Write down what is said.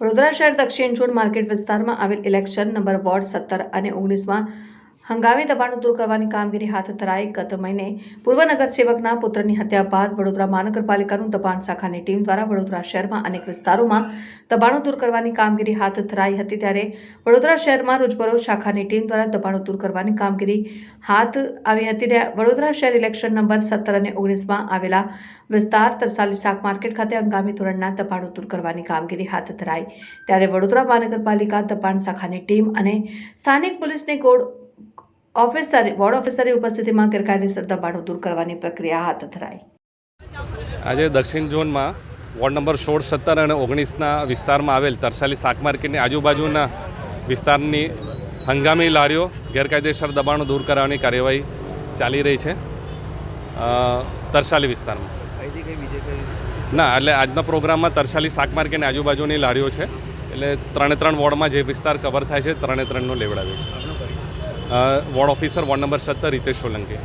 વડોદરા શહેર દક્ષિણ zone market વિસ્તારમાં આવેલ ઇલેક્શન નંબર વોર્ડ સત્તર અને ઓગણીસમાં હંગામી દબાણો દૂર કરવાની કામગીરી હાથ ધરાઈ ગત મહિને પૂર્વ નગરસેવકના પુત્રની હત્યા બાદ વડોદરા મહાનગરપાલિકાનું દબાણ શાખાની ટીમ દ્વારા વડોદરા શહેરમાં અનેક વિસ્તારોમાં દબાણો દૂર કરવાની કામગીરી હાથ ધરાઈ હતી ત્યારે વડોદરા શહેરમાં રોજબરોજ શાખાની ટીમ દ્વારા દબાણો દૂર કરવાની કામગીરી હાથ આવી હતી ને વડોદરા શહેર ઇલેક્શન નંબર સત્તર અને ઓગણીસમાં આવેલા વિસ્તાર તરસાલી શાક માર્કેટ ખાતે હંગામી ધોરણના દબાણો દૂર કરવાની કામગીરી હાથ ધરાઈ. ત્યારે વડોદરા મહાનગરપાલિકા દબાણ શાખાની ટીમ અને સ્થાનિક પોલીસને ગોળ ઓફિસરે વોર્ડ ઓફિસરની ઉપસ્થિતિમાં ગેરકાયદેસર દબાણો દૂર કરવાની પ્રક્રિયા હાથ ધરાઈ. આજે દક્ષિણ ઝોનમાં વોર્ડ નંબર સોળ સત્તર અને ઓગણીસના વિસ્તારમાં આવેલ તરસાલી શાક માર્કેટની આજુબાજુના વિસ્તારની હંગામી લારીઓ ગેરકાયદેસર દબાણો દૂર કરવાની કાર્યવાહી ચાલી રહી છે તરસાલી વિસ્તારમાં. ના, એટલે આજના પ્રોગ્રામમાં તરસાલી શાક માર્કેટની આજુબાજુની લારીઓ છે, એટલે ત્રણે ત્રણ વોર્ડમાં જે વિસ્તાર કવર થાય છે, ત્રણે ત્રણનો લેવડાવે છે. વોર્ડ ઓફિસર વોર્ડ નંબર સત્તર રીતેશ સોલંકી